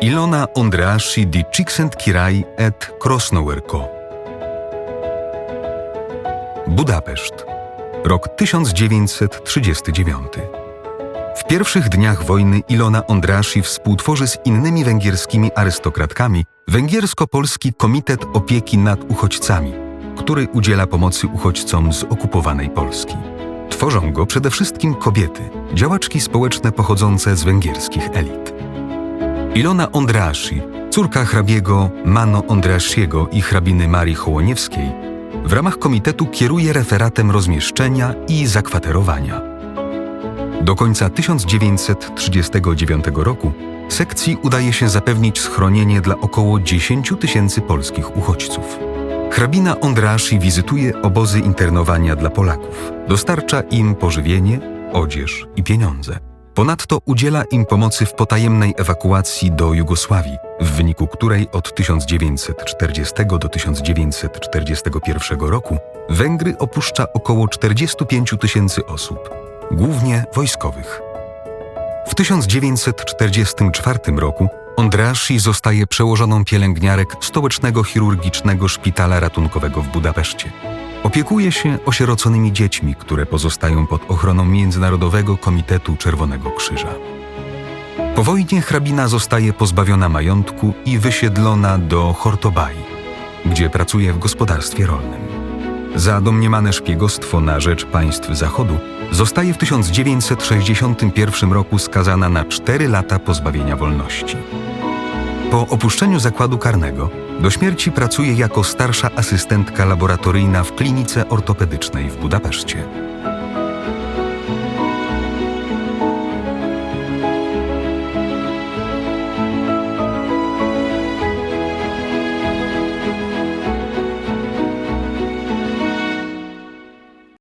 Ilona Ondreasi di Csikszentkirály et Krosnowerko. Budapeszt. Rok 1939. W pierwszych dniach wojny Ilona Ondrasi współtworzy z innymi węgierskimi arystokratkami Węgiersko-Polski Komitet Opieki nad Uchodźcami, który udziela pomocy uchodźcom z okupowanej Polski. Tworzą go przede wszystkim kobiety, działaczki społeczne pochodzące z węgierskich elit. Ilona Ondrasi, córka hrabiego Mano Ondrasiego i hrabiny Marii Hołoniewskiej, w ramach komitetu kieruje referatem rozmieszczenia i zakwaterowania. Do końca 1939 roku sekcji udaje się zapewnić schronienie dla około 10 tysięcy polskich uchodźców. Hrabina Ondrasi wizytuje obozy internowania dla Polaków, dostarcza im pożywienie, odzież i pieniądze. Ponadto udziela im pomocy w potajemnej ewakuacji do Jugosławii, w wyniku której od 1940 do 1941 roku Węgry opuszcza około 45 tysięcy osób, głównie wojskowych. W 1944 roku Ondrasi zostaje przełożoną pielęgniarek Stołecznego Chirurgicznego Szpitala Ratunkowego w Budapeszcie. Opiekuje się osieroconymi dziećmi, które pozostają pod ochroną Międzynarodowego Komitetu Czerwonego Krzyża. Po wojnie hrabina zostaje pozbawiona majątku i wysiedlona do Hortobai, gdzie pracuje w gospodarstwie rolnym. Za domniemane szpiegostwo na rzecz państw Zachodu zostaje w 1961 roku skazana na 4 lata pozbawienia wolności. Po opuszczeniu zakładu karnego do śmierci pracuje jako starsza asystentka laboratoryjna w klinice ortopedycznej w Budapeszcie.